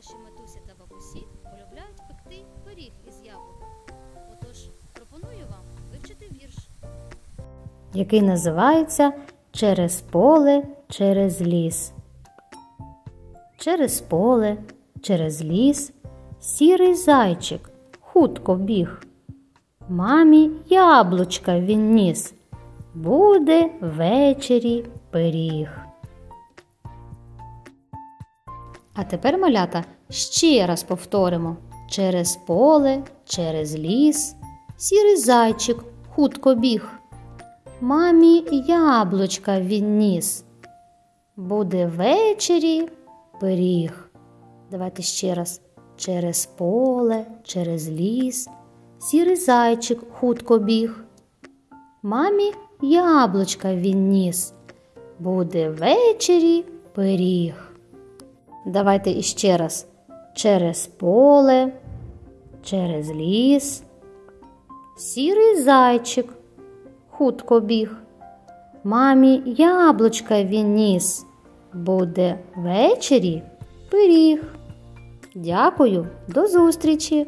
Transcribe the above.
ваші матусі та бабусі полюбляють пекти пиріг із яблук. Отож, пропоную вам вивчити вірш. який називається Через поле, через ліс. Через поле, через ліс, сірий зайчик хутко біг. Мамі яблучка він ніс. Буде ввечері пиріг. А тепер, малята, ще раз повторимо: через поле, через ліс, сірий зайчик хутко біг. Мамі яблучка він ніс. Буде ввечері пиріг. Давайте ще раз. Через поле, через ліс, сірий зайчик хутко біг. Мамі яблучка він ніс. Буде ввечері пиріг. Давайте іще раз. Через поле, через ліс, сірий зайчик хутко біг. Мамі яблучка він ніс. Буде ввечері пиріг. Дякую, до зустрічі!